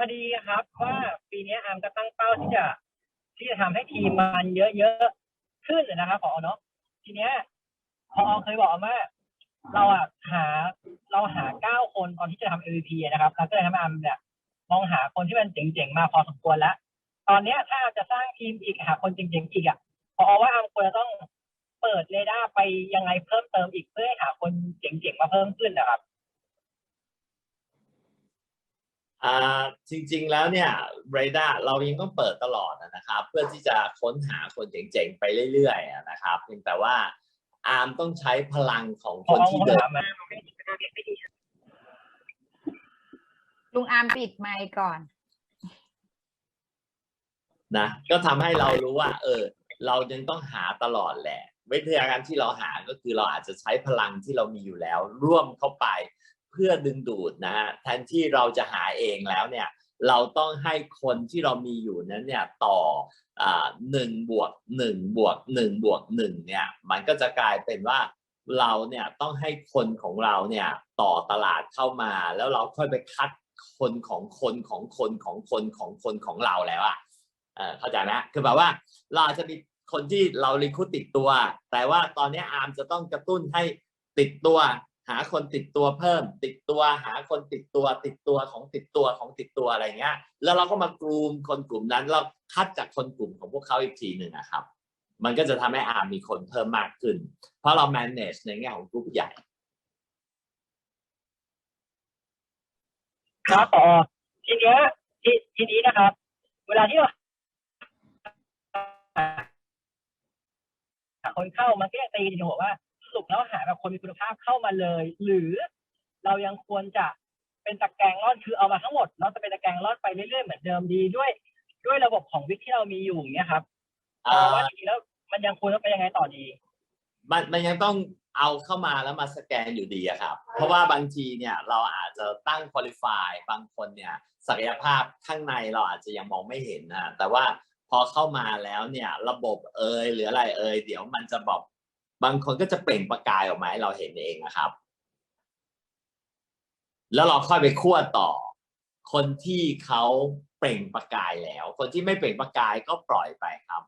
พอดีครับว่าปีนี้อาร์มก็ตั้งเป้าที่จะที่จะทำให้ทีมมันเยอะๆขึ้นนะครับพอเนาะทีเนี้ยพอเคยบอกว่า เราอะหาเราหาเก้าคนตอนที่จะทำ MVP นะครับแล้วก็เลยทำให้อาร์มเนี่ยมองหาคนที่มันเจ๋งๆมาพอสมควรแล้ว ตอนเนี้ยถ้าอาร์มจะสร้างทีมอีกหาคนเจ๋งๆอีกอะพอว่าอาร์มควรจะต้องเปิดเรดาร์ไปยังไงเพิ่มเติมอีกเพื่อให้หาคนเจ๋งๆมาเพิ่มขึ้นนะครับ อ่า จริงๆแล้วเนี่ยเรดาร์เรายังต้องเปิดตลอดนะครับ เพื่อที่จะค้นหาคนเจ๋งๆ ไปเรื่อยๆนะครับเพียงแต่ว่าอาร์มต้องใช้พลังของพคอนที่เอาเดินถามมาลุงอาร์มปิดไมค์ก่อนนะก็ทำให้เรารู้ว่า เออ เรายังต้องหาตลอดแหละวิธีการที่เราหาก็คือเราอาจจะใช้พลังที่เรามีอยู่แล้ว ร่วมเข้าไป เพื่อดึงดูดนะฮะแทนที่เราจะหาเองแล้วเนี่ยเราต้องให้คนที่เรามีอยู่นั้นเนี่ยต่ออ่าหนึ่งบวกหนึ่งบวกหนึ่งบวกหนึ่งเนี่ยมันก็จะกลายเป็นว่าเราเนี่ยต้องให้คนของเราเนี่ยต่อตลาดเข้ามา แล้วเราค่อยไปคัดคนของคนของคนของคนของคนของเราแล้วอะเออเข้าใจไหมคือแบบว่าเราจะมีคนที่เรารีคูติดตัว แต่ว่าตอนนี้อาร์มจะต้องกระตุ้นให้ติดตัว หาคนติดตัวเพิ่ม ติดตัวหาคนติดตัว ติดตัวของติดตัวของติดตัวอะไรเงี้ย แล้วเราก็มากรูมคนกลุ่มนั้นเราคัดจากคนกลุ่มของพวกเขาอีกทีหนึ่งนะครับ มันก็จะทำให้อามีคนเพิ่มมากขึ้น เพราะเรา manage ในแง่ของกลุ่มใหญ่ ครับพอทีเนี้ยทีทีนี้นะครับ เวลาที่เราคนเข้ามันก็ยังตีกันอยู่ว่า สรุปแล้วหาแบบคนมีคุณภาพเข้ามาเลย หรือเรายังควรจะเป็นตะแกรงรอดคือเอามาทั้งหมดแล้วจะเป็นตะแกรงรอดไปเรื่อยๆเหมือนเดิมดีด้วย ด้วยระบบของวิกที่เรามีอยู่อย่างเงี้ยครับอ่าว่าจริงๆแล้วมันยังควรต้องไปยังไงต่อดี มันมันยังต้องเอาเข้ามาแล้วมาสแกนอยู่ดีอะครับ เพราะว่าบางทีเนี่ยเราอาจจะตั้งคุริฟายบางคนเนี่ยศักยภาพข้างในเราอาจจะยังมองไม่เห็นนะแต่ว่าพอเข้ามาแล้วเนี่ยระบบเอยหรืออะไรเอยเดี๋ยวมันจะบอก บางคนก็จะเปล่งประกายออกมาให้เราเห็นเองนะครับ แล้วเราค่อยไปคั่วต่อ คนที่เขาเปล่งประกายแล้ว คนที่ไม่เปล่งประกายก็ปล่อยไปครับ